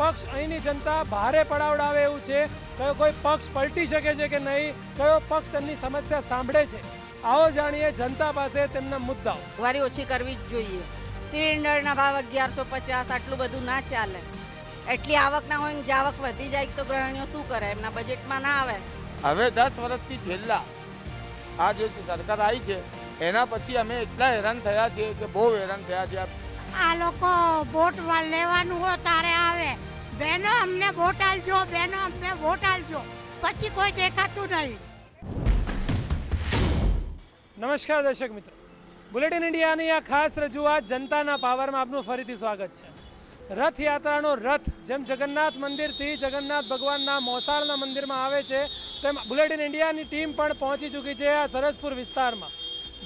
પક્ષ અહીંની જનતા ભારે પડાવડાવે એવું છે? કયો કોઈ પક્ષ પલટી શકે છે કે નહીં? કયો પક્ષ તેમની સમસ્યા સાંભળે છે? આવો જાણીએ જનતા પાસે તેમના મુદ્દાઓ. વારી ઓછી કરવી જ જોઈએ. સિલિન્ડરના ભાવ અગિયારસો પચાસ આટલું બધું ના ચાલે. એટલી આવક ના હોય ને જે આવક વધી જાય તો ગ્રહણીઓ શું કરે? એમના બજેટમાં ના આવે. હવે દસ વર્ષથી છેલ્લા આ જે છે સરકાર આવી છે એના પછી અમે એટલા હેરાન થયા છીએ કે બહુ હેરાન થયા છીએ. આ લોકો બોટ લેવાનું હોય તારે આવે. બહેનો, અમને વોટ આલજો બહેનો, અમને વોટ આલજો પછી કોઈ દેખાતું નહીં. નમસ્કાર દર્શક મિત્રો. બુલેટિન ઇન્ડિયાની આ ખાસ રજૂઆત જનતાના પાવરમાં આપનું ફરીથી સ્વાગત છે. રથયાત્રાનો રથ જેમ જગન્નાથ મંદિરથી જગન્નાથ ભગવાનના મોસાળના મંદિરમાં આવે છે, તેમ બુલેટિન ઇન્ડિયાની ટીમ પણ પહોંચી ચૂકી છે આ સરસપુર વિસ્તારમાં.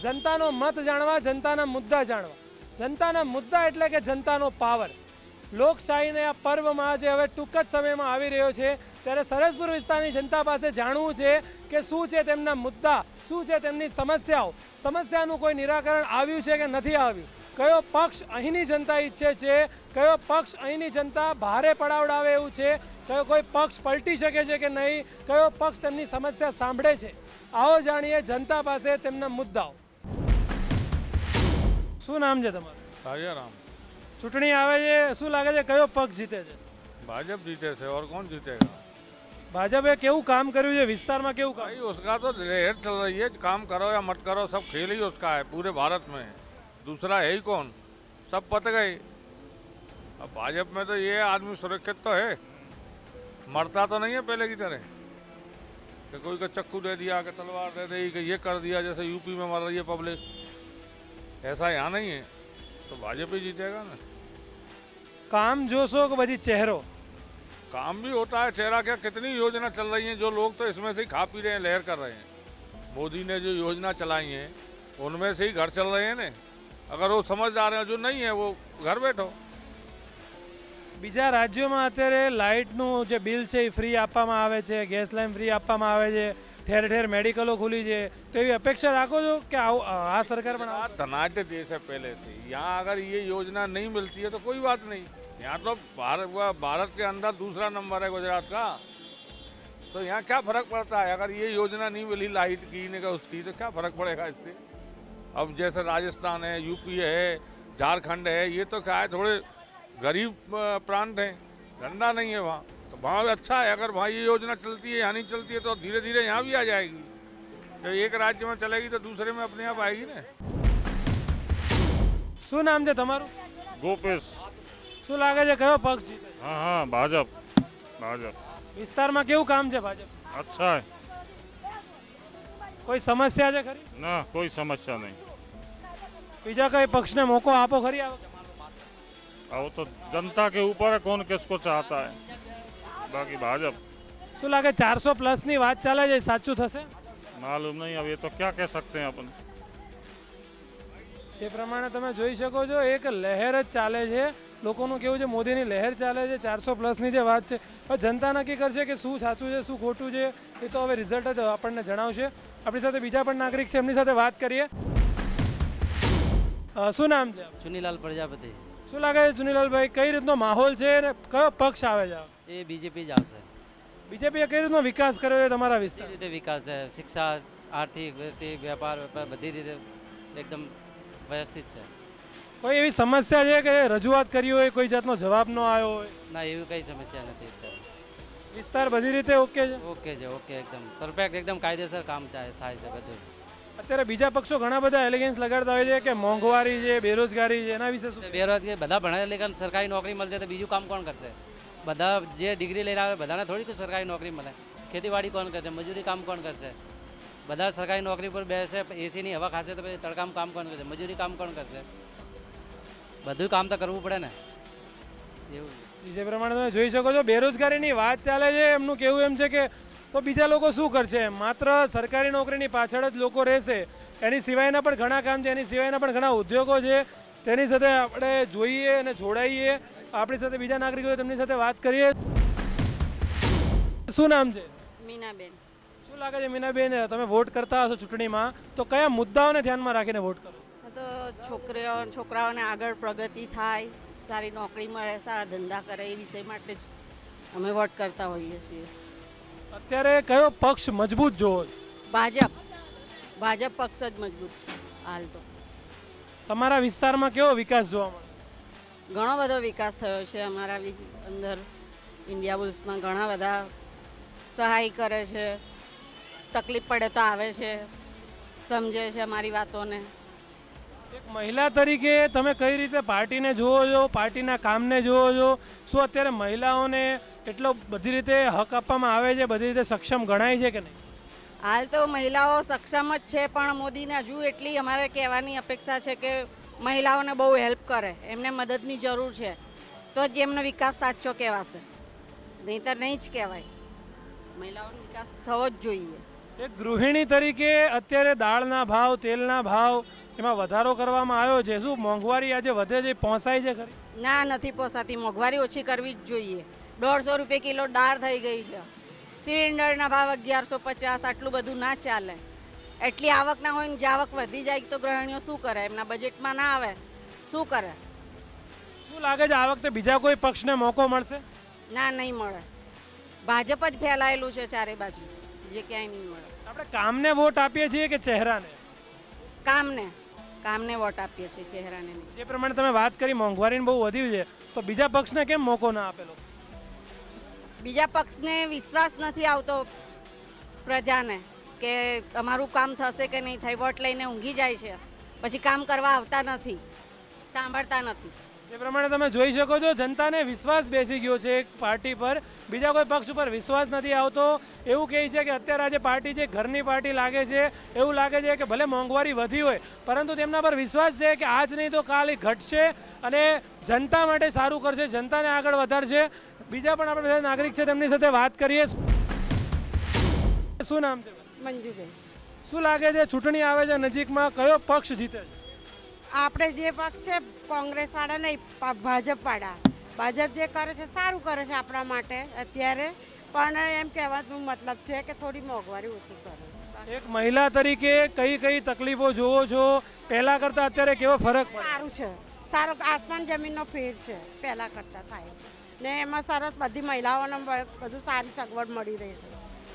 જનતાનો મત જાણવા, જનતાના મુદ્દા જાણવા. જનતાના મુદ્દા એટલે કે જનતાનો પાવર લોકશાહીને આ પર્વમાં જે હવે ટૂંક જ સમયમાં આવી રહ્યો છે, ત્યારે સરસપુર વિસ્તારની જનતા પાસે જાણવું છે કે શું છે તેમના મુદ્દા, શું છે તેમની સમસ્યાઓ, સમસ્યાનું કોઈ નિરાકરણ આવ્યું છે કે નથી આવ્યું? કયો પક્ષ અહીંની જનતા ઈચ્છે છે? કયો પક્ષ અહીંની જનતા ભારે પડાવડાવે એવું છે? કયો કોઈ પક્ષ પલટી શકે છે કે નહીં? કયો પક્ષ તેમની સમસ્યા સાંભળે છે? આવો જાણીએ જનતા પાસે તેમના મુદ્દાઓ. શું નામ છે તમારું? રાજારામ ચૂંટણી આવે છે શું લાગે છે કયો પક્ષ જીતે છે भाजपा जीते थे और कौन जीतेगा ભાજપે કેવું કામ કર્યું છે વિસ્તારમાં કેવું કામ भाई उसका तो लहर चल रही है काम करो या मत करो सब खेल ही उसका है पूरे भारत में दूसरा है ही कौन सब पत गए अब भाजपा में तो ये आदमी सुरक्षित तो है मरता तो नहीं है पहले की तरह कि कोई का चक्कू दे दिया कि तलवार दे दी कि ये कर दिया जैसे यूपी में मर रही है पब्लिक ऐसा यहाँ नहीं है तो भाजपा ही जीतेगा ना કામ જોશો કે પછી ચહેરો काम भी होता है चेहरा क्या कितनी योजना चल रही हैं जो लोग तो इसमें से ही खा पी रहे हैं लहर कर रहे हैं मोदी ने जो योजना चलाई है उनमें से ही घर चल रहे हैं ने अगर वो समझदार हैं जो नहीं है वो घर बैठो બીજા રાજ્યોમાં અત્યારે લાઇટનું જે બિલ છે એ ફ્રી આપવામાં આવે છે ગેસ લાઇન ફ્રી આપવામાં આવે છે ઠેર ઠેર મેડિકલો ખુલી છે તો એવી અપેક્ષા રાખો છો કે આવું આ સરકાર પણ આવે? आज धनाढ़ देश है पहले से यहाँ अगर ये योजना नहीं मिलती है तो कोई बात नहीं यहाँ तो भारत भारत के अंदर दूसरा नंबर है गुजरात का तो यहाँ क्या फर्क पड़ता है अगर ये योजना नहीं मिली लाइट की ने का उसकी तो क्या फर्क पड़ेगा इससे अब जैसे राजस्थान है यूपी है झारखंड है ये तो क्या है थोड़े गरीब अ, प्रांत हैं धंधा नहीं है वहाँ तो वहाँ भी अच्छा है अगर वहाँ ये योजना चलती है यहाँ नहीं चलती है तो धीरे धीरे यहाँ भी आ जाएगी जब एक राज्य में चलेगी तो दूसरे में अपने आप आएगी ना શું નામ છે તમારું ગોપેશ શું લાગે છે કયો પક્ષ જીતે છે? हाँ हाँ भाजप भाजप વિસ્તારમાં કેવું કામ છે ભાજપ अच्छा है કોઈ સમસ્યા છે ખરી ना कोई समस्या नहीं બીજા કઈ પક્ષને મોકો આપો ખરી આ વખતે? अब वो तो जनता के ऊपर है कौन किसको चाहता है બાકી ભાજપ. શું લાગે ચારસો પ્લસની વાત ચાલે છે? સાચું થશે? માલુમ નહીં હવે તો ક્યાં કહી શકતે હૈ આપને પ્રમાણે તમે જોઈ શકો છો એક લહેર જ ચાલે છે. લોકોનું કેવું છે મોદીની લહેર ચાલે છે ચારસો પ્લસની જે વાત છે. હવે જનતા નક્કી કરશે કે શું સાચું છે શું ખોટું છે એ તો હવે રિઝલ્ટ જ આપણને જણાવશે. આપણી સાથે બીજા પણ નાગરિક છે એમની સાથે વાત કરીએ. શું નામ છે? ચુનીલાલ પ્રજાપતિ. શું લાગે છે ચુનીલાલભાઈ કઈ રીતનો માહોલ છે અને કયો પક્ષ આવે છે? એ બીજેપી જ આવશે. બીજેપીએ કઈ રીતનો વિકાસ કર્યો છે તમારા વિસ્તાર? રીતે વિકાસ છે. શિક્ષા આર્થિક વેપાર બધી રીતે એકદમ વ્યવસ્થિત છે. કોઈ એવી સમસ્યા છે કે રજૂઆત કરી હોય કોઈ જાતનો જવાબ ન આવ્યો હોય? ના એવી કઈ સમસ્યા નથી વિસ્તાર બધી રીતે ઓકે છે? ઓકે છે ઓકે એકદમ. પરફેક્ટ એકદમ કાયદેસર કામ થાય છે બધું. અત્યારે બીજા પક્ષો ઘણા બધા એલિગન્સ લગાડતા હોય છે કે મોંઘવારી છે બેરોજગારી છે એના વિશે શું? બેરોજગારી બધા ભણેલા લેખન સરકારી નોકરી મળશે તો બીજું કામ કોણ કરશે? બધા જે ડિગ્રી લઈને આવે બધાને થોડી સરકારી નોકરી મળે. ખેતીવાડી કોણ કરશે? મજૂરી કામ કોણ કરશે? બધા સરકારી નોકરી પર બેસે એસીની હવા ખાશે તો પછી તડકામ કામ કોણ કરશે? મજૂરી કામ કોણ કરશે? બધું કામ તો કરવું પડે ને. એવું. જે પ્રમાણે તમે જોઈ શકો છો બેરોજગારીની વાત ચાલે છે એમનું કહેવું એમ છે કે તો બીજા લોકો શું કરશે? માત્ર સરકારી નોકરીની પાછળ જ લોકો રહેશે. એની સિવાયના પણ ઘણા કામ છે. એની સિવાયના પણ ઘણા ઉદ્યોગો છે. તેની સાથે આપણે જોઈએ અને જોડાઈએ. આપણી સાથે બીજા નાગરિકો તેમની સાથે વાત કરીએ. શું નામ છે? મીનાબેન. શું લાગે છે મીનાબેન તમે વોટ કરતા હશો ચૂંટણીમાં તો કયા મુદ્દાઓને ધ્યાનમાં રાખીને વોટ કરો? તો છોકરીઓ છોકરાઓને આગળ પ્રગતિ થાય સારી નોકરી મળે સારા ધંધા કરે એ વિષય માટે જ અમે વોટ કરતા હોઈએ છીએ. અત્યારે કયો પક્ષ મજબૂત જોવો ભાજપ. ભાજપ પક્ષ જ મજબૂત છે હાલ તો. તમારા વિસ્તારમાં કેવો વિકાસ જોવા મળે? ઘણો બધો વિકાસ થયો છે અમારા અંદર ઇન્ડિયા બુલ્સમાં ઘણા બધા સહાય કરે છે તકલીફ પડે તો આવે છે સમજે છે અમારી વાતોને. એક મહિલા તરીકે તમે કઈ રીતે પાર્ટીને જુઓ છો પાર્ટીના કામને જુઓ છો? શું અત્યારે મહિલાઓને એટલો બધી રીતે હક આપવામાં આવે છે બધી રીતે સક્ષમ ગણાય છે કે નહીં? હાલ તો મહિલાઓ સક્ષમ જ છે પણ મોદીને હજુ એટલી અમારે કહેવાની અપેક્ષા છે કે મહિલાઓને બહુ હેલ્પ કરે એમને મદદની જરૂર છે. તો જ એમનો વિકાસ સાચો કહેવાશે. નહીંતર નહીં જ કહેવાય. મહિલાઓનો વિકાસ થવો જ જોઈએ. એક ગૃહિણી તરીકે અત્યારે દાળના ભાવ તેલના ભાવ એમાં વધારો કરવામાં આવ્યો છે. શું મોંઘવારી આજે વધે છે પહોંચાય છે ખરી? ના નથી પહોંચાતી. મોંઘવારી ઓછી કરવી જ જોઈએ. દોઢસો રૂપિયા કિલો દાળ થઈ ગઈ છે. સિલિન્ડરના ભાવ અગિયારસો પચાસ આટલું બધું ના ચાલે. એટલી આવક ના હોય ને જે આવક વધી જાય તો ગ્રહણીઓ શું કરે? એમના બજેટમાં ના આવે. શું કરે? શું લાગે છે આ વખતે બીજા કોઈ પક્ષને મોકો મળશે? ના નહીં મળે. ભાજપ જ ફેલાયેલું છે ચારે બાજુ. જે ક્યાંય નહીં મળે. આપણે કામને વોટ આપીએ છીએ કે ચહેરાને? કામને. કામને વોટ આપીએ છીએ ચહેરાને નહીં. જે પ્રમાણે તમે વાત કરી મોંઘવારીને બહુ વધ્યું છે તો બીજા પક્ષને કેમ મોકો ના આપેલો? બીજા પક્ષને વિશ્વાસ નથી આવતો પ્રજાને કે અમારું કામ થશે કે નહીં થાય. વોટ લઈને ઊંઘી જાય છે. પછી કામ કરવા આવતા નથી. સાંભળતા નથી. જે પ્રમાણે તમે જોઈ શકો છો, જનતાને વિશ્વાસ બેસી ગયો છે એક પાર્ટી પર. બીજા કોઈ પક્ષ ઉપર વિશ્વાસ નથી આવતો. એવું કહે છે કે અત્યારે આજે પાર્ટી જે ઘરની પાર્ટી લાગે છે, એવું લાગે છે કે ભલે મોંઘવારી વધી હોય, પરંતુ તેમના પર વિશ્વાસ છે કે આજ નહીં તો કાલ એ ઘટશે અને જનતા માટે સારું કરશે, જનતાને આગળ વધારશે. બીજા પણ આપણે બધા નાગરિક છે તેમની સાથે વાત કરીએ. શું નામ છે? મંજુબેન. શું લાગે છે ચૂંટણી આવે છે નજીકમાં કયો પક્ષ જીતે છે? આપણે જે પક્ષ છે કોંગ્રેસ વાળા નહીં ભાજપવાળા. ભાજપ જે કરે છે સારું કરે છે આપણા માટે અત્યારે. પણ એમ કહેવાનો મતલબ છે કે થોડી મોંઘવારી ઓછી કરે. એક મહિલા તરીકે કઈ કઈ તકલીફો જોવો છો? પહેલા કરતા અત્યારે કેવો ફરક સારું છે. સારો આસમાન જમીનનો ફેર છે પહેલાં કરતાં સાહેબ ને એમાં સરસ બધી મહિલાઓને બધું સારી સગવડ મળી રહી છે.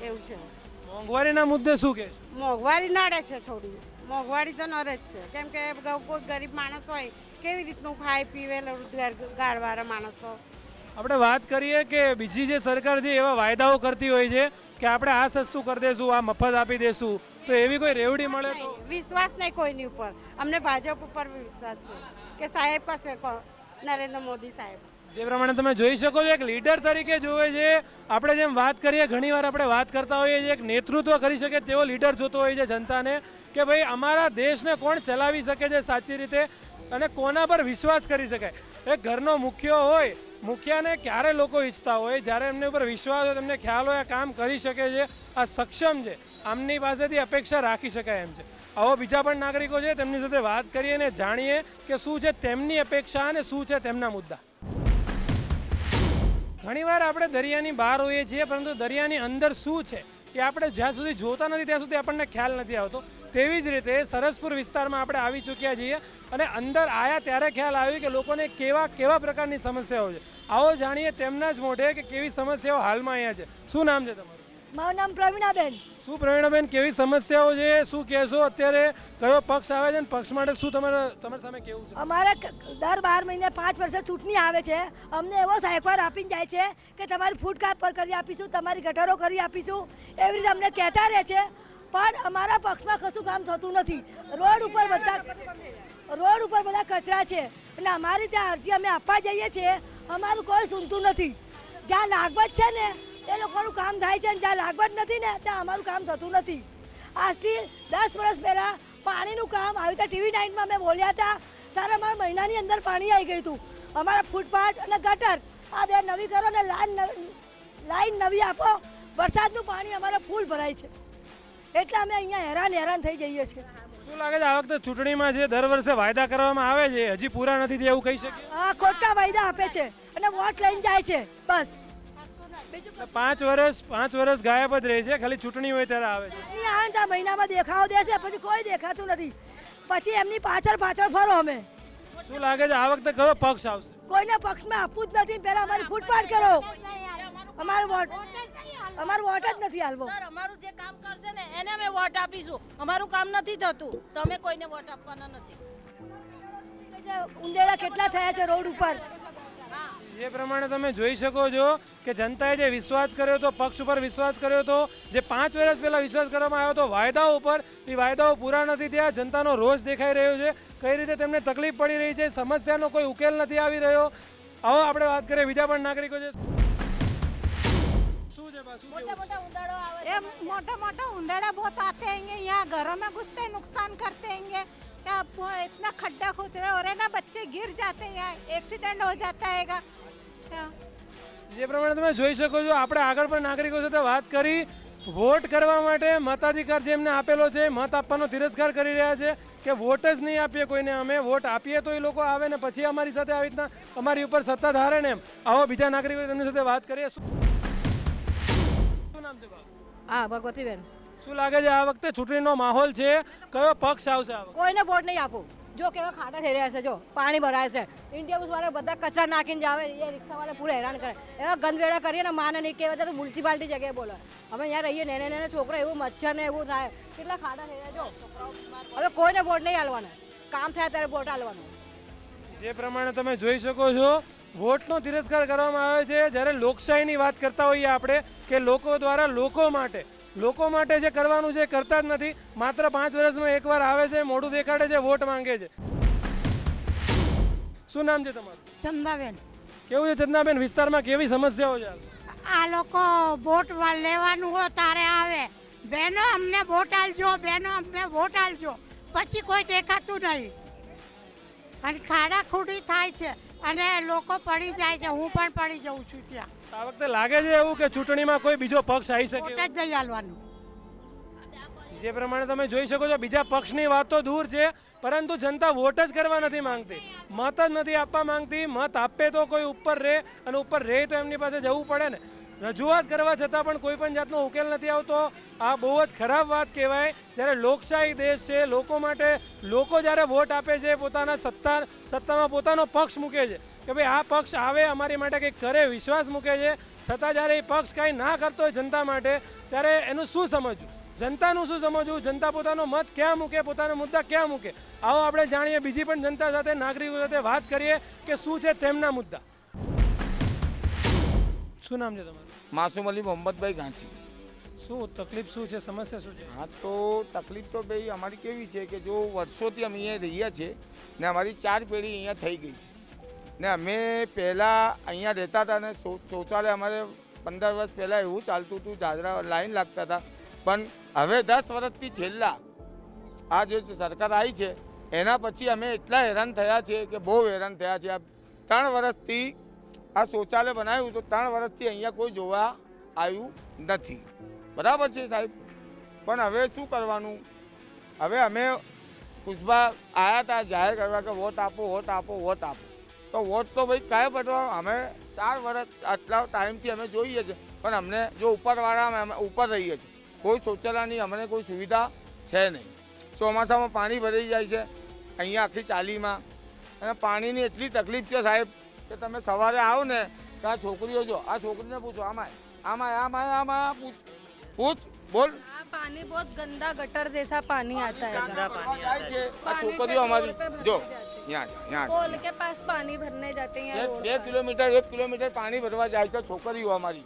એવું છે. મોંઘવારીના મુદ્દે શું કે મોંઘવારી નડે છે થોડી. મોંઘવારી તો નડે જ છે. કેમ કે કોઈ ગરીબ માણસ હોય કેવી રીતનું ખાય પીવે ગાળવાળા માણસો? આપણે વાત કરીએ કે બીજી જે સરકાર છે એવા વાયદાઓ કરતી હોય છે કે આપણે આ સસ્તું કરી દેશું આ મફત આપી દેશું તો એવી કોઈ રેવડી મળે તો? વિશ્વાસ નહીં કોઈની ઉપર. અમને ભાજપ ઉપર વિશ્વાસ છે કે સાહેબ કરશે નરેન્દ્ર મોદી સાહેબ. જે પ્રમાણે તમે જોઈ શકો છો, એક લીડર તરીકે જોવે છે. આપણે જેમ વાત કરીએ, ઘણીવાર આપણે વાત કરતા હોઈએ છીએ, એક નેતૃત્વ કરી શકે તેવો લીડર જોતો હોય છે જનતાને કે ભાઈ, અમારા દેશને કોણ ચલાવી શકે છે સાચી રીતે અને કોના પર વિશ્વાસ કરી શકાય? એક ઘરનો મુખ્ય હોય, મુખિયાને ક્યારે લોકો ઈચ્છતા હોય? જ્યારે એમને ઉપર વિશ્વાસ હોય, તેમને ખ્યાલ હોય, આ કામ કરી શકે છે, આ સક્ષમ છે, આમની પાસેથી અપેક્ષા રાખી શકાય એમ છે. આવો બીજા પણ નાગરિકો છે, તેમની સાથે વાત કરીએ અને જાણીએ કે શું છે તેમની અપેક્ષા અને શું છે તેમના મુદ્દા. ઘણીવાર આપણે દરિયાની બહાર હોઈએ છીએ, પરંતુ દરિયાની અંદર શું છે એ આપણે જ્યાં સુધી જોતા નથી, ત્યાં સુધી આપણને ખ્યાલ નથી આવતો. તેવી જ રીતે સરસપુર વિસ્તારમાં આપણે આવી ચૂક્યા છીએ અને અંદર આયા ત્યારે ખ્યાલ આવ્યો કે લોકોને કેવા કેવા પ્રકારની સમસ્યાઓ છે. આવો જાણીએ તેમના જ મોઢે કે કેવી સમસ્યાઓ હાલમાં અહીંયા છે. શું નામ છે તમારું? મારું નામ પ્રવીણાબેન. શું પ્રવીણાબેન કેવી સમસ્યાઓ છે? શું કહેશો? અત્યારે કયો પક્ષ આવે છે અને પક્ષ માટે શું તમારે તમારી સામે કેવું છે? અમારે દર બાર મહિને પાંચ વર્ષે ચૂંટણી આવે છે. અમને એવો સહેકવાર આપીને જાય છે કે તમારી ફૂડ કાપ પર કરી આપીશું તમારી ગટરો કરી આપીશું. એવી રીતે અમને કહેતા રહે છે. પણ અમારા પક્ષમાં કશું કામ થતું નથી. રોડ ઉપર બધા રોડ ઉપર બધા કચરા છે. અને અમારી ત્યાં અરજી અમે આપવા જઈએ છીએ. અમારું કોઈ સુનતું નથી. જ્યાં લાગવત છે ને એ લોકોનું કામ થાય છે અને જ્યાં જ નથી ને ત્યાં અમારું કામ થતું નથી. આજથી દસ વર્ષ પહેલાં પાણીનું કામ આવી રીતે ટીવી નાઇનમાં અમે બોલ્યા હતા ત્યારે અમારા મહિનાની અંદર પાણી આવી ગયું હતું અમારા ફૂટપાથ અને ગટર આ બે નવી કરો ને લાઈન લાઈન નવી આપો. વરસાદનું પાણી અમારે ફૂલ ભરાય છે. એટલે અમે અહીંયા હેરાન હેરાન થઈ જઈએ છીએ. શું લાગે છે આ વખતે ચૂંટણીમાં જે દર વર્ષે વાયદા કરવામાં આવે છે હજી પૂરા નથી એવું કહી શકીએ? આ ખોટા વાયદા આપે છે અને વોટ લઈને જાય છે. બસ. પાંચ વર્ષ પાંચ વર્ષ ગાયબ જ રહે છે. ખાલી ચૂંટણી હોય ત્યારે આવે છે. ચૂંટણી આવે ને મહિનામાં દેખાવ દેશે પછી કોઈ દેખાતું નથી. પછી એમની પાછળ પાછળ ફરો અમે. શું લાગે છે આ વખતે કયો પક્ષ આવશે? કોઈને પક્ષમાં આપવું જ નથી. પહેલા અમારી ફૂટપાટ કરો. અમારો વોટ અમારો વોટ જ નથી હાલવો. સર અમારું જે કામ કરશે ને એને અમે વોટ આપીશું. અમારું કામ નથી થતું. તમે કોઈને વોટ આપવાના નથી. ઉંદેડા કેટલા થયા છે રોડ ઉપર? જે પ્રમાણે તમે જોઈ શકો છો કે જનતાએ જે વિશ્વાસ કર્યો હતો પક્ષ ઉપર વિશ્વાસ કર્યો હતો જે પાંચ વર્ષ પહેલા વિશ્વાસ કરવામાં આવ્યો હતો વાયદાઓ ઉપર એ વાયદાઓ પૂરા નથી થયા જનતાનો રોષ દેખાઈ રહ્યો છે કઈ રીતે તેમને તકલીફ પડી રહી છે સમસ્યાનો કોઈ ઉકેલ નથી આવી રહ્યો આવો આપણે વાત કરીએ બીજા પણ નાગરિકો છે શું છે બા, શું કહેવું? મોટા મોટા ઉંદાડો આવે ये मोटा मोटा उंदड़ा बहुत आते हैंगे यहाँ घरों में घुसते हैं, नुकसान करते हैंगे क्या वो इतना खड्डा खोद रहे और है ना बच्चे गिर जाते हैं यहाँ एक्सीडेंट हो जाता हैगा क्या જે પ્રમાણે તમે જોઈ શકો છો આપણે આગળ પણ નાગરિકો સાથે વાત કરી વોટ કરવા માટે મતાધિકાર જે એમને આપેલો છે મત આપવાનો તિરસ્કાર કરી રહ્યા છે કે વોટ જ નહીં આપીએ કોઈને અમે વોટ આપીએ તો એ લોકો આવે ને પછી અમારી સાથે આવી રીતના અમારી ઉપર સત્તા ધારે ને એમ આવો બીજા નાગરિકો તેમની સાથે વાત કરીએ શું શું નામ છે બા? હા ભગવતીબેન શું લાગે છે આ વખતે ચૂંટણીનો માહોલ છે? કયો પક્ષ આવશે આ વખતે? કોઈને વોટ નહીં આપું. જો કેવા ખાડા થઈ રહ્યા છે જો પાણી ભરાય છે. ઇન્ડિયા બુસ વાળા બધા કચરા નાખીને જાવે એ રિક્ષાવાળા પૂરા હેરાન કરે. એવા ગંદવેડા કરીએ ને માને નહીં કહેવાય તો મ્યુનિસિપાલિટી જગ્યાએ બોલો. અમે અહીંયા રહીએ નેને નેને છોકરા એવું મચ્છર ને એવું થાય. કેટલા ખાડા થઈ રહ્યા જો. હવે કોઈને વોટ નહીં હાલવાના કામ થયા ત્યારે વોટ હાલવાનું જે પ્રમાણે તમે જોઈ શકો છો વોટનો તિરસ્કાર કરવામાં આવે છે. જ્યારે લોકશાહીની વાત કરતા હોઈએ આપણે કે લોકો દ્વારા લોકો માટે લોકો માટે જે કરવાનું છે કરતા જ નથી. માત્ર પાંચ વર્ષમાં એકવાર આવે છે મોઢું દેખાડે છે વોટ માંગે છે. શું નામ છે તમારું? ચંદાબેન. કેવું છે ચંદાબેન? વિસ્તારમાં કેવી સમસ્યાઓ છે આ લોકો વોટ લેવાનું હોય તારે આવે. બહેનો અમને વોટ આલજો બહેનો અમને વોટ આલજો. પછી કોઈ દેખાતું નહીં. અને ખાડા ખૂડી થાય છે અને લોકો પડી જાય છે. હું પણ પડી જઉં છું ત્યાં. આ વખતે લાગે છે એવું કે ચૂંટણીમાં કોઈ બીજો પક્ષ આવી શકે વોટ જ નહીં આલવાનું જે પ્રમાણે તમે જોઈ શકો છો બીજા પક્ષની વાત તો દૂર છે પરંતુ જનતા વોટ જ કરવા નથી માંગતી. મત જ નથી આપવા માંગતી મત આપે તો કોઈ ઉપર રહે અને ઉપર રહે તો એમની પાસે જવું પડે ને. રજૂઆત કરવા છતાં પણ કોઈ પણ જાતનો ઉકેલ નથી આવતો. આ બહુ જ ખરાબ વાત કહેવાય. જ્યારે લોકશાહી દેશ છે લોકો માટે લોકો જ્યારે વોટ આપે છે પોતાના સત્તા સત્તામાં પોતાનો પક્ષ મૂકે છે. કે ભાઈ આ પક્ષ આવે અમારી માટે કંઈક કરે વિશ્વાસ મૂકે છે. છતાં જ્યારે એ પક્ષ કાંઈ ના કરતો હોય જનતા માટે ત્યારે એનું શું સમજવું? જનતાનું શું સમજવું? જનતા પોતાનો મત ક્યાં મૂકે? પોતાના મુદ્દા ક્યાં મૂકે? આવો આપણે જાણીએ બીજી પણ જનતા સાથે નાગરિકો સાથે વાત કરીએ કે શું છે તેમના મુદ્દા. શું નામ છે તમારું? માસુમ અલી મોહમ્મદભાઈ ગાંચી શું તકલીફ શું છે? સમસ્યા શું છે? હા તો તકલીફ તો ભાઈ અમારી કેવી છે કે જો વર્ષોથી અમે અહીંયા રહ્યા છીએ ને અમારી ચાર પેઢી અહીંયા થઈ ગઈ છે. ને અમે પહેલાં અહીંયા રહેતા હતા ને શૌચાલય અમારે પંદર વર્ષ પહેલાં એવું ચાલતું હતું, જાજરા લાઈન લાગતા હતા. પણ હવે દસ વર્ષથી છેલ્લા આ જે સરકાર આવી છે, એના પછી અમે એટલા હેરાન થયા છે કે બહુ હેરાન થયા છે આ ત્રણ વર્ષથી આ શૌચાલય બનાવ્યું તો ત્રણ વર્ષથી અહીંયા કોઈ જોવા આવ્યું નથી. બરાબર છે સાહેબ? પણ હવે શું કરવાનું? હવે અમે કુશબા આવ્યા હતા જાહેર કરવા કે વોટ આપો વોટ આપો વોટ આપો. તો વોટ તો ભાઈ કયા પટવા અમે ચાર વર્ષ આટલા ટાઈમથી અમે જોઈએ છીએ. પણ અમને જો ઉપરવાળા અમે ઉપર રહીએ છીએ. કોઈ શૌચાલયની અમને કોઈ સુવિધા છે નહીં. ચોમાસામાં પાણી ભરાઈ જાય છે. અહીંયા આખી ચાલીમાં. અને પાણીની એટલી તકલીફ છે સાહેબ કે તમે સવારે આવો ને તો આ છોકરીઓ જો આ છોકરીને પૂછો આમાં આમાં આમાં આમાં પૂછ પૂછ બોલ. પાણી બહુ ગંદા ગટર જૈસા પાણી આતા હૈ. ગંદા પાણી છે આ છોકરીઓ અમારી જો यहाँ જા यहाँ જા. पोल के पास पानी भरने जाते हैं છે બે કિલોમીટર એક કિલોમીટર પાણી ભરવા જાય છે છોકરીઓ અમારી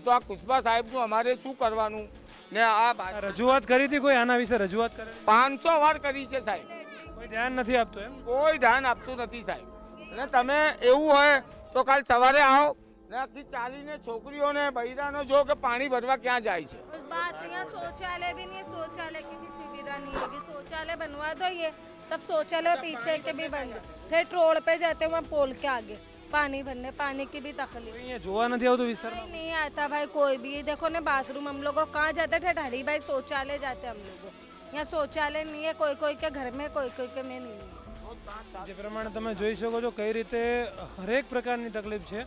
તો આ કુશબા સાહેબનું અમારે શું કરવાનું ને આ બા- રજૂઆત કરી હતી કોઈ આના વિશે રજૂઆત કરેલી પાંચસો વાર કરી છે સાહેબ કોઈ ધ્યાન નથી આપતું એમ કોઈ ધ્યાન આપતું નથી સાહેબ અને તમે એવું હોય તો કાલ સવારે આવો ને આખી ચાલીને છોકરીઓને બૈરાનો જો કે પાણી ભરવા ક્યાં જાય છે उस बात यहाँ शौचालय भी नहीं है शौचालय की भी सुविधा नहीं है कि शौचालय बनवा दो ये सब शौचालय पीछे के भी बंद ठेठ रोड पे जाते हैं वहाँ पोल के आगे पानी भरने पानी की भी तकलीफ અહીંયા જોવા નથી આવતું વિસ્તારમાં नहीं नहीं आता भाई कोई भी देखो ना बाथरूम हम लोग कहाँ जाते थे हरी भाई शौचालय जाते हम लोग यहाँ शौचालय नहीं है कोई कोई के घर में कोई कोई के में नहीं है જે પ્રમાણે તમે જોઈ શકો છો કઈ રીતે હરેક પ્રકારની તકલીફ છે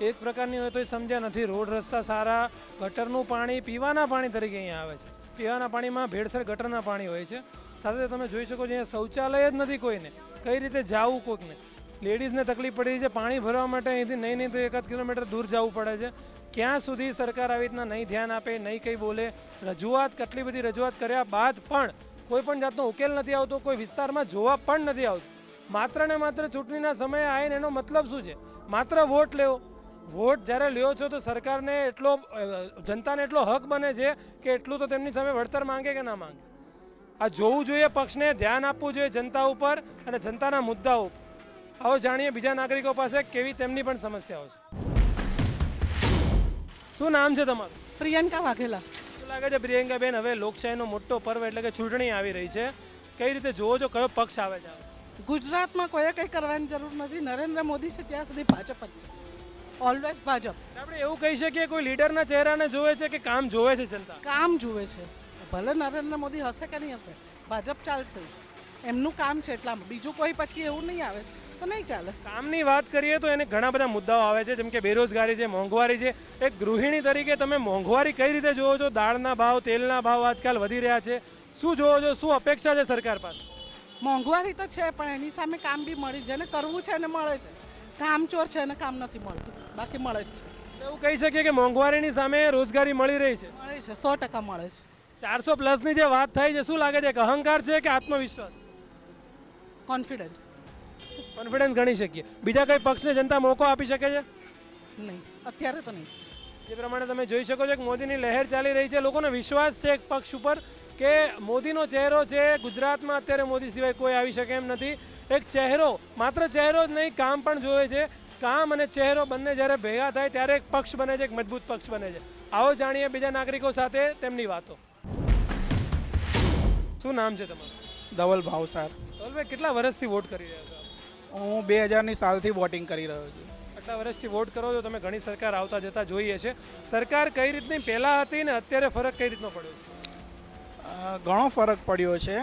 એક પ્રકારની હોય તો સમજ્યા નથી. રોડ રસ્તા સારા, ગટરનું પાણી, પીવાના પાણી તરીકે અહીંયા આવે છે. પીવાના પાણીમાં ભેળસેળ ગટરના પાણી હોય છે. સાથે તમે જોઈ શકો છો અહીંયા શૌચાલય જ નથી કોઈને. કઈ રીતે જવું કોઈકને લેડીઝને તકલીફ પડી છે. પાણી ભરવા માટે અહીંથી નહીં નહીં તો એકાદ કિલોમીટર દૂર જવું પડે છે. ક્યાં સુધી સરકાર આવી રીતના નહીં ધ્યાન આપે, નહીં કંઈ બોલે? રજૂઆત, કેટલી બધી રજૂઆત કર્યા બાદ પણ કોઈ પણ જાતનો ઉકેલ નથી આવતો. કોઈ વિસ્તારમાં જોવા પણ નથી આવતું. માત્ર ને માત્ર ચૂંટણીના સમયે આવીને એનો મતલબ શું છે? માત્ર વોટ લેવો. વોટ જ્યારે લ્યો છો તો સરકારને એટલો જનતાને એટલો હક બને છે કે એટલું તો તેમની સામે વળતર માંગે કે ના માંગે. આ જોવું જોઈએ પક્ષને ધ્યાન આપવું જોઈએ જનતા ઉપર અને જનતાના મુદ્દાઓ ઉપર. આવો જાણીએ બીજા નાગરિકો પાસે કેવી તેમની પણ સમસ્યાઓ છે. શું નામ છે તમારું? પ્રિયંકા વાઘેલા. લાગે છે પ્રિયંકાબેન હવે લોકશાહીનો મોટો પર્વ એટલે કે ચૂંટણી આવી રહી છે. કઈ રીતે જોવો છો કયો પક્ષ આવે છે? ગુજરાતમાં કોઈએ કંઈ કરવાની જરૂર નથી. નરેન્દ્ર મોદી છે ત્યાં સુધી ભાજપ જ છે. ઓલવેઝ ભાજપ. આપણે એવું કહી શકીએ કોઈ લીડરના ચહેરાને જોવે છે કે કામ જોવે છે જનતા? કામ જુએ છે. ભલે નરેન્દ્ર મોદી હશે કે નહીં હશે ભાજપ ચાલશે જ. એમનું કામ છે એટલામાં. બીજું કોઈ પછી એવું નહીં આવે તો નહીં ચાલે. કામની વાત કરીએ તો એને ઘણા બધા મુદ્દાઓ આવે છે જેમ કે બેરોજગારી છે મોંઘવારી છે. એક ગૃહિણી તરીકે તમે મોંઘવારી કઈ રીતે જોવો છો? દાળના ભાવ તેલના ભાવ આજકાલ વધી રહ્યા છે. શું જોવો છો? શું અપેક્ષા છે સરકાર પાસે? મોંઘવારી તો છે પણ એની સામે કામ બી મળી જેને કરવું છે એને મળે છે. કામચોર છે એને કામ નથી મળતું. બાકી મળે જ છે. એવું કહી શકીએ કે મોંઘવારીની સામે રોજગારી મળી રહી છે. મળે છે સો ટકા મળે છે. ચારસો પ્લસની જે વાત થાય છે શું લાગે છે? કે અહંકાર છે કે આત્મવિશ્વાસ? કોન્ફિડન્સ કોન્ફિડન્સ ગણી શકીએ. બીજા કઈ પક્ષને જનતા મોકો આપી શકે છે? નહીં અત્યારે તો નહીં. જે પ્રમાણે તમે જોઈ શકો છો કે મોદીની લહેર ચાલી રહી છે. લોકોનો વિશ્વાસ છે એક પક્ષ ઉપર કે મોદીનો ચહેરો છે ગુજરાતમાં અત્યારે મોદી સિવાય કોઈ આવી શકે એમ નથી. એક ચહેરો માત્ર ચહેરો જ નહીં કામ પણ જોવે છે. કામ અને ચહેરો બંને જ્યારે ભેગા થાય ત્યારે એક પક્ષ બને છે એક મજબૂત પક્ષ બને છે. આવો જાણીએ બીજા નાગરિકો સાથે તેમની વાતો. શું નામ છે તમારું? ધવલ ભાવસાર ધવલભાઈ કેટલા વર્ષથી વોટ કરી રહ્યા છો હું બે હજારની સાલથી વોટિંગ કરી રહ્યો છું. આટલા વર્ષથી વોટ કરો છો તમે ઘણી સરકાર આવતા જતા જોઈએ છે. સરકાર કઈ રીતની પહેલાં હતી ને અત્યારે ફરક કઈ રીતનો પડ્યો છે? ઘણો ફરક પડ્યો છે.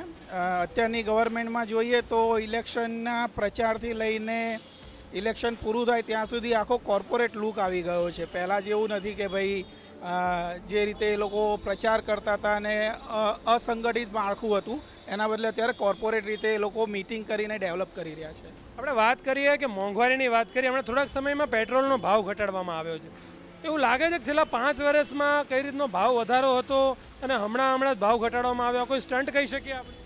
અત્યારની ગવર્મેન્ટમાં જોઈએ તો ઇલેક્શનના પ્રચારથી લઈને ઇલેક્શન પૂરું થાય ત્યાં સુધી આખો કોર્પોરેટ લુક આવી ગયો છે. પહેલાં જેવું નથી કે ભાઈ જે રીતે એ લોકો પ્રચાર કરતા હતા અને અસંગઠિત માળખું હતું, એના બદલે અત્યારે કોર્પોરેટ રીતે એ લોકો મીટિંગ કરીને ડેવલપ કરી રહ્યા છે. આપણે વાત કરીએ કે મોંઘવારીની વાત કરીએ, હમણાં થોડાક સમયમાં પેટ્રોલનો ભાવ ઘટાડવામાં આવ્યો છે. એવું લાગે છે કે છેલ્લા પાંચ વર્ષમાં કઈ રીતનો ભાવ વધારો હતો અને હમણાં હમણાં ભાવ ઘટાડવામાં આવ્યો? કોઈ સ્ટન્ટ કહી શકીએ આપણે?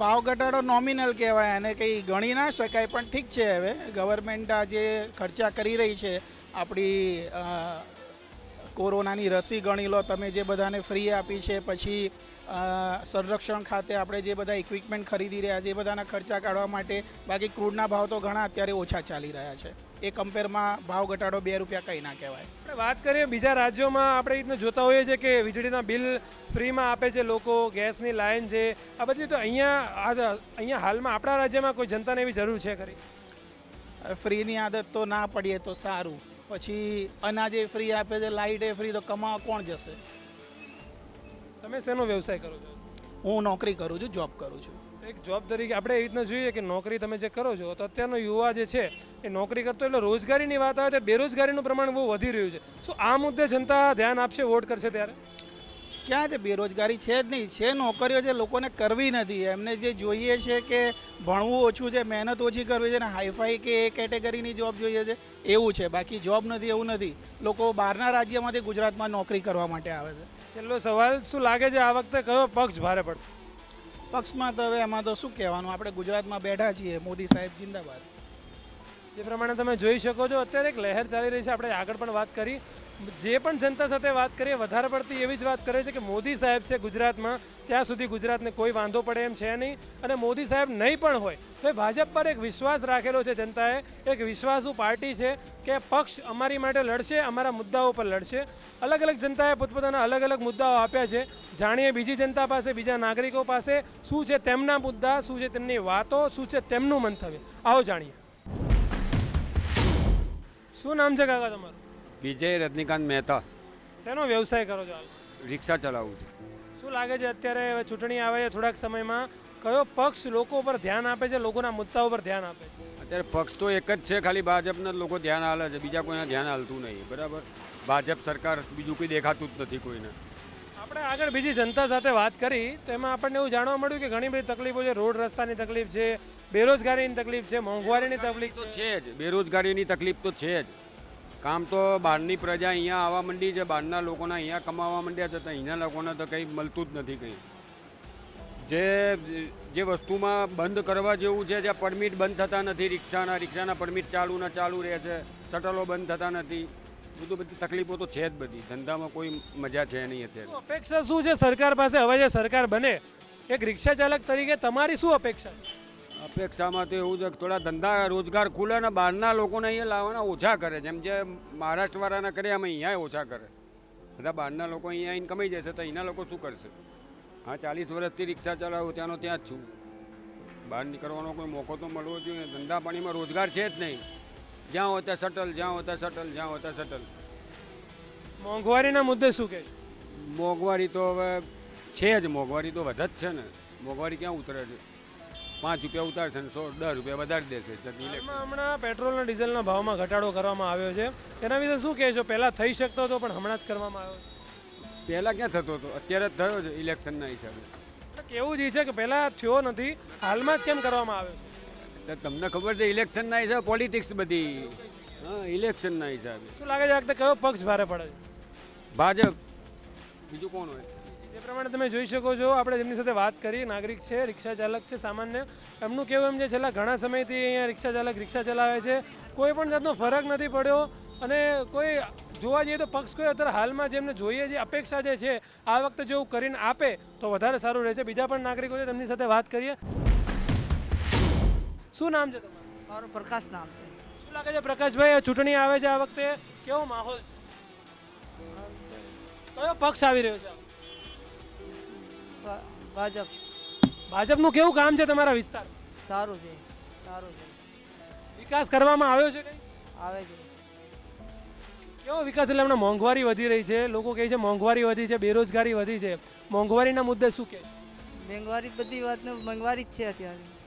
ભાવ ઘટાડો નોમિનલ કહેવાય અને કંઈ ગણી ના શકાય, પણ ઠીક છે હવે. ગવર્મેન્ટ આ જે ખર્ચા કરી રહી છે, આપણી કોરોનાની રસી ગણી લો, તમે જે બધાને ફ્રી આપી છે, પછી સંરક્ષણ ખાતે આપણે જે બધા ઇક્વિપમેન્ટ ખરીદી રહ્યા છે એ બધાના ખર્ચા કાઢવા માટે બાકી ક્રૂડના ભાવ તો ઘણા અત્યારે ઓછા ચાલી રહ્યા છે. એ કમ્પેરમાં ભાવ ઘટાડો બે રૂપિયા કંઈ ના કહેવાય. આપણે વાત કરીએ બીજા રાજ્યોમાં આપણે રીતને જોતા હોઈએ છીએ કે વીજળીના બિલ ફ્રીમાં આપે છે લોકો ગેસની લાઈન છે આ બધી તો અહીંયા આજ અહીંયા હાલમાં આપણા રાજ્યમાં કોઈ જનતાને એવી જરૂર છે ખરી? ફ્રીની આદત તો ના પડીએ તો સારું. પછી અનાજે ફ્રી આપે છે લાઇટ એ ફ્રી તો કમાવા કોણ જશે? તમે શેનો વ્યવસાય કરો છો? હું નોકરી કરું છું જોબ કરું છું. એક જોબ તરીકે આપણે એવી રીતના જોઈએ કે નોકરી તમે જે કરો છો તો અત્યારનો યુવા જે છે એ નોકરી કરતો એટલે રોજગારીની વાત આવે તો બેરોજગારીનું પ્રમાણ બહુ વધી રહ્યું છે. શું આ મુદ્દે જનતા ધ્યાન આપશે વોટ કરશે ત્યારે? ક્યાં છે બેરોજગારી છે જ નહીં. છે નોકરીઓ છે લોકોને કરવી નથી. એમને જે જોઈએ છે કે ભણવું ઓછું છે મહેનત ઓછી કરવી છે ને હાઈફાઈ કે એ કેટેગરીની જોબ જોઈએ છે એવું છે. બાકી જોબ નથી એવું નથી. લોકો બહારના રાજ્યમાંથી ગુજરાતમાં નોકરી કરવા માટે આવે છે. છેલ્લો સવાલ શું લાગે છે આ વખતે કયો પક્ષ ભારે પડશે? પક્ષમાં તો હવે એમાં તો શું કહેવાનું? આપણે ગુજરાતમાં બેઠા છીએ મોદી સાહેબ જિંદાબાદ. જે પ્રમાણે તમે જોઈ શકો છો, અત્યારે એક લહેર ચાલી રહી છે. આપણે આગળ પણ વાત કરી. જે પણ જનતા સાથે વાત કરીએ, વધારે પડતી એવી જ વાત કરે છે કે મોદી સાહેબ છે ગુજરાતમાં, ત્યાં સુધી ગુજરાતને કોઈ વાંધો પડે એમ છે નહીં. અને મોદી સાહેબ નહીં પણ હોય. તો એ ભાજપ પર એક વિશ્વાસ રાખેલો છે જનતાએ. એક વિશ્વાસુ પાર્ટી છે કે પક્ષ અમારી માટે લડશે, અમારા મુદ્દાઓ પર લડશે. અલગ અલગ જનતાએ પોતપોતાના અલગ અલગ મુદ્દાઓ આપ્યા છે. જાણીએ બીજી જનતા પાસે, બીજા નાગરિકો પાસે શું છે તેમના મુદ્દા, શું છે તેમની વાતો, શું છે તેમનું મંતવ્ય. આવો જાણીએ. શું નામ છે કાકા તમારું? વિજય રજનીકાંત મહેતા. શેનો વ્યવસાય કરો છો રિક્ષા ચલાવું છું. શું લાગે છે અત્યારે હવે ચૂંટણી આવે છે થોડાક સમયમાં? કયો પક્ષ લોકો પર ધ્યાન આપે છે લોકોના મુદ્દા ઉપર ધ્યાન આપે છે? અત્યારે પક્ષ તો એક જ છે ખાલી ભાજપના લોકો ધ્યાન હાલે છે બીજા કોઈના ધ્યાન હાલતું નહીં બરાબર? ભાજપ સરકાર બીજું કોઈ દેખાતું જ નથી કોઈને. આપણે આગળ બીજી જનતા સાથે વાત કરી તો એમાં આપણને એવું જાણવા મળ્યું કે ઘણી બધી તકલીફો છે. રોડ રસ્તાની તકલીફ છે બેરોજગારીની તકલીફ છે મોંઘવારીની તકલીફ તો છે જ બેરોજગારીની તકલીફ તો છે જ. કામ તો બહારની પ્રજા અહીંયા આવવા માંડી છે બહારના લોકોના અહીંયા કમાવા માંડ્યા છે તો અહીંના લોકોને તો કંઈ મળતું જ નથી કંઈ. જે જે વસ્તુમાં બંધ કરવા જેવું છે જ્યાં પરમિટ બંધ થતા નથી રિક્ષાના રિક્ષાના પરમિટ ચાલુ ને ચાલુ રહે છે શટલો બંધ થતા નથી. બધું બધી તકલીફો તો છે જ બધી. ધંધામાં કોઈ મજા છે નહીં અત્યારે. અપેક્ષા શું છે સરકાર પાસે? હવે જે સરકાર બને એક રિક્ષા ચાલક તરીકે તમારી શું અપેક્ષા અપેક્ષામાં તો એવું છે કે થોડા ધંધા રોજગાર ખુલે અને બહારના લોકોને અહીંયા લાવવાના ઓછા કરે. જેમ જે મહારાષ્ટ્રવાળાના કરે એમ અહીંયા ઓછા કરે. બધા બહારના લોકો અહીંયા આવીને કમાઈ જશે તો અહીંના લોકો શું કરશે? હા ચાલીસ વર્ષથી રિક્ષા ચલાવું ત્યાંનો ત્યાં જ છું. બહાર નીકળવાનો કોઈ મોકો તો મળવો જોઈએ. ધંધા પાણીમાં રોજગાર છે જ નહીં. જ્યાં હોતા શટલ જ્યાં હોતા શટલ જ્યાં હોતા શટલ મોંઘવારીના મુદ્દે શું કહેશો મોંઘવારી તો હવે છે જ મોંઘવારી તો વધત જ છે ને. મોંઘવારી ક્યાં ઉતરે છે? પાંચ રૂપિયા ઉતારશે ને સો દસ રૂપિયા વધારી દેશે હમણાં પેટ્રોલ અને ડીઝલના ભાવમાં ઘટાડો કરવામાં આવ્યો છે. તેના વિશે શું કહેશો પહેલાં થઈ શકતો હતો પણ હમણાં જ કરવામાં આવ્યો પહેલાં ક્યાં થતો હતો? અત્યારે જ થયો છે ઇલેક્શનના હિસાબે. કેવું જ છે કે પહેલાં થયો નથી હાલમાં જ કેમ કરવામાં આવ્યો છે? તો તમને ખબર છે ઇલેક્શનના હિસાબે પોલિટિક્સ બધી. હા ઇલેક્શનના હિસાબે. શું લાગે છે આ વખતે કયો પક્ષ ભારે પડે છે? ભાજપ. બીજું કોણ હોય? જે પ્રમાણે તમે જોઈ શકો છો આપણે જેમની સાથે વાત કરી નાગરિક છે રિક્ષા ચાલક છે સામાન્ય. એમનું કેવું એમ છે છેલ્લા ઘણા સમયથી અહીંયા રિક્ષા ચાલક રિક્ષા ચલાવે છે. કોઈ પણ જાતનો ફરક નથી પડ્યો અને કોઈ જોવા જઈએ તો પક્ષ કોઈ અત્યારે હાલમાં જેમને જોઈએ જે અપેક્ષા જે છે આ વખતે જો કરીને આપે તો વધારે સારું રહેશે. બીજા પણ નાગરિકો છે તેમની સાથે વાત કરીએ. શું નામ છે તમારું? મારું પ્રકાશ નામ છે. શું લાગે છે પ્રકાશભાઈ આ ચૂંટણી આવે છે આ વખતે? કેવો માહોલ છે? કયો પક્ષ આવી રહ્યો છે? ભા- ભાજપ. ભાજપનું કેવું કામ છે તમારા વિસ્તાર? સારું છે સારું છે. વિકાસ કરવામાં આવ્યો છે કંઈ? આવે છે. કેવો વિકાસ એટલે હમણાં મોંઘવારી વધી રહી છે લોકો કહે છે મોંઘવારી વધી છે બેરોજગારી વધી છે. મોંઘવારીના મુદ્દે શું કહે છે મોંઘવારી બધી વાત મોંઘવારી જ છે અત્યારે.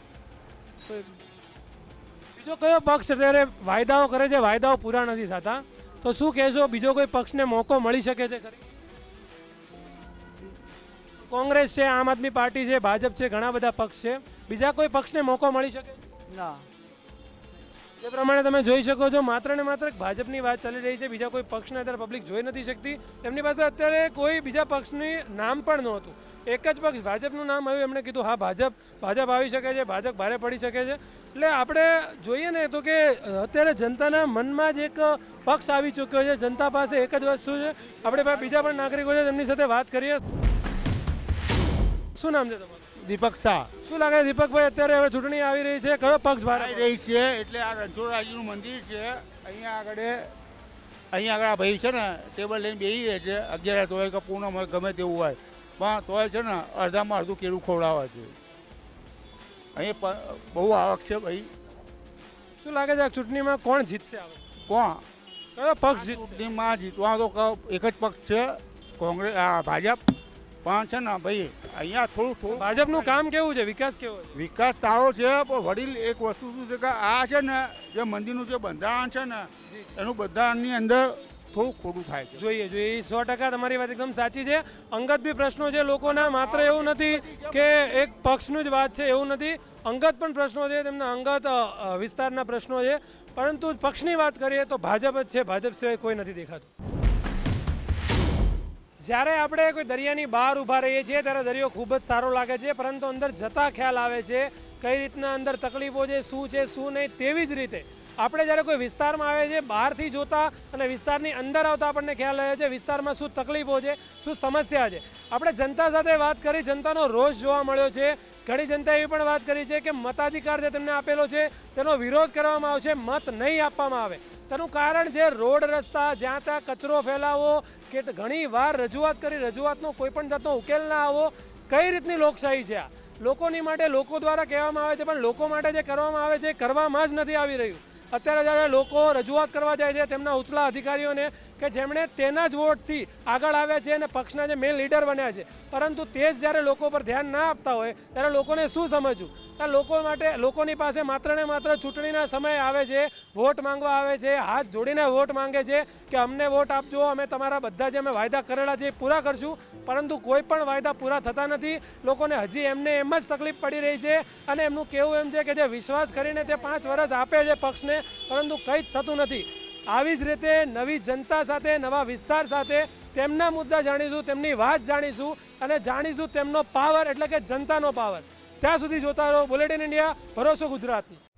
બીજો કયો પક્ષ અત્યારે વાયદાઓ કરે છે? વાયદાઓ પૂરા નથી થતા. તો શું કહેશો? બીજો કોઈ પક્ષને મોકો મળી શકે છે ખરી? કોંગ્રેસ છે, આમ આદમી પાર્ટી છે, ભાજપ છે, ઘણા બધા પક્ષ છે. બીજા કોઈ પક્ષને મોકો મળી શકે? ના. જે પ્રમાણે તમે જોઈ શકો છો, માત્ર ને માત્ર ભાજપની વાત ચાલી રહી છે. બીજા કોઈ પક્ષને અત્યારે પબ્લિક જોઈ નથી શકતી. તેમની પાસે અત્યારે કોઈ બીજા પક્ષની નામ પણ નહોતું. એક જ પક્ષ ભાજપનું નામ આવ્યું, એમણે કીધું, હા, ભાજપ ભાજપ આવી શકે છે, ભાજપ ભારે પડી શકે છે. એટલે આપણે જોઈએ ને તો કે અત્યારે જનતાના મનમાં જ એક પક્ષ આવી ચૂક્યો છે. જનતા પાસે એક જ વસ્તુ છે. આપણે બીજા પણ નાગરિકો છે, તેમની સાથે વાત કરીએ. શું નામ છે તમારું? દીપક શાહ. શું લાગે છે દીપકભાઈ અત્યારે હવે ચૂંટણી આવી રહી છે? કયો પક્ષ ભાર આવી રહી છે એટલે આ રણછોડરાયજીનું મંદિર છે. અહીંયા આગળ અહીંયા આગળ આ ભાઈ છે ને ટેબલ લઈને બેસી રહે છે. અગિયાર હોય કે પૂનમ હોય ગમે તેવું હોય. પણ તોય છે ને અડધામાં અડધું કેળું ખવડાવે છે. અહીં બહુ આવક છે ભાઈ. શું લાગે છે આ ચૂંટણીમાં કોણ જીતશે કોણ? કયો પક્ષ જીતશે? ચૂંટણીમાં જીતવા તો ક- એક જ પક્ષ છે કોંગ્રેસ ભાજપ. પણ છે ને ભાઈ અહીંયા થોડું થોડું ભાજપનું કામ કેવું છે? વિકાસ કેવો છે? વિકાસ સારો છે પણ વડીલ એક વસ્તુ શું છે કે આ છે ને જે મંદિરનું જે બંધારણ છે ને એનું બંધારણની અંદર થોડું ખોટું થાય છે. જોઈએ જોઈએ. સો ટકા તમારી વાત એકદમ સાચી છે. અંગત બી પ્રશ્નો છે લોકોના. માત્ર એવું નથી કે એક પક્ષનું જ વાત છે એવું નથી. અંગત પણ પ્રશ્નો છે તેમના અંગત વિસ્તારના પ્રશ્નો છે. પરંતુ પક્ષની વાત કરીએ તો ભાજપ જ છે. ભાજપ સિવાય કોઈ નથી દેખાતું. જ્યારે આપણે કોઈ દરિયાની બહાર ઊભા રહીએ છીએ, ત્યારે દરિયો ખૂબ જ સારો લાગે છે, પરંતુ અંદર જતા ખ્યાલ આવે છે કઈ રીતના અંદર તકલીફો છે, શું છે, શું નહીં તેવી જ રીતે. આપણે જ્યારે કોઈ વિસ્તારમાં આવે છે, બહારથી જોતા અને વિસ્તારની અંદર આવતા આપણને ખ્યાલ આવે છે વિસ્તારમાં શું તકલીફો છે, શું સમસ્યા છે. આપણે જનતા સાથે વાત કરી, જનતાનો રોષ જોવા મળ્યો છે ઘણી જનતા એવી પણ વાત કરી છે કે મતાધિકાર જે તેમને આપેલો છે, તેનો વિરોધ કરવામાં આવશે, મત નહીં આપવામાં આવે. તેનું કારણ છે રોડ રસ્તા, જ્યાં ત્યાં કચરો ફેલાવો, કે ઘણી વાર રજૂઆત કરી, રજૂઆતનો કોઈ પણ જાતનો ઉકેલ ના આવો, કઈ રીતની લોકશાહી છે આ? લોકોની માટે લોકો દ્વારા કહેવામાં આવે છે, પણ લોકો માટે જે કરવામાં આવે છે કરવામાં જ નથી આવી રહ્યું. અત્યારે જ્યારે લોકો રજૂઆત કરવા જાય છે, તેમના ઉચલા અધિકારીઓને કે જેમણે તેના જ વોટથી આગળ આવ્યા છે અને પક્ષના જે મેન લીડર બન્યા છે. પરંતુ તે જ જ્યારે લોકો પર ધ્યાન ના આપતા હોય, ત્યારે લોકોને શું સમજવું? આ લોકો માટે, લોકોની પાસે માત્ર ને માત્ર ચૂંટણીના સમયે આવે છે, વોટ માંગવા આવે છે, હાથ જોડીને વોટ માંગે છે કે અમને વોટ આપજો, અમે તમારા બધા જે અમે વાયદા કરેલા છે એ પૂરા કરશું. પરંતુ કોઈ પણ વાયદા પૂરા થતા નથી. લોકોને હજી એમને એમ જ તકલીફ પડી રહી છે અને એમનું કહેવું એમ છે કે જે વિશ્વાસ કરીને તે પાંચ વર્ષ આપે છે પક્ષને પરંતુ કંઈ જ થતું નથી. આવી જ રીતે નવી જનતા સાથે, નવા વિસ્તાર સાથે તેમના મુદ્દા જાણીશું, તેમની વાત જાણીશું અને જાણીશું તેમનો પાવર એટલે કે જનતાનો પાવર ત્યાં સુધી જોતા રહો બુલેટિન ઇન્ડિયા ભરોસો ગુજરાતની.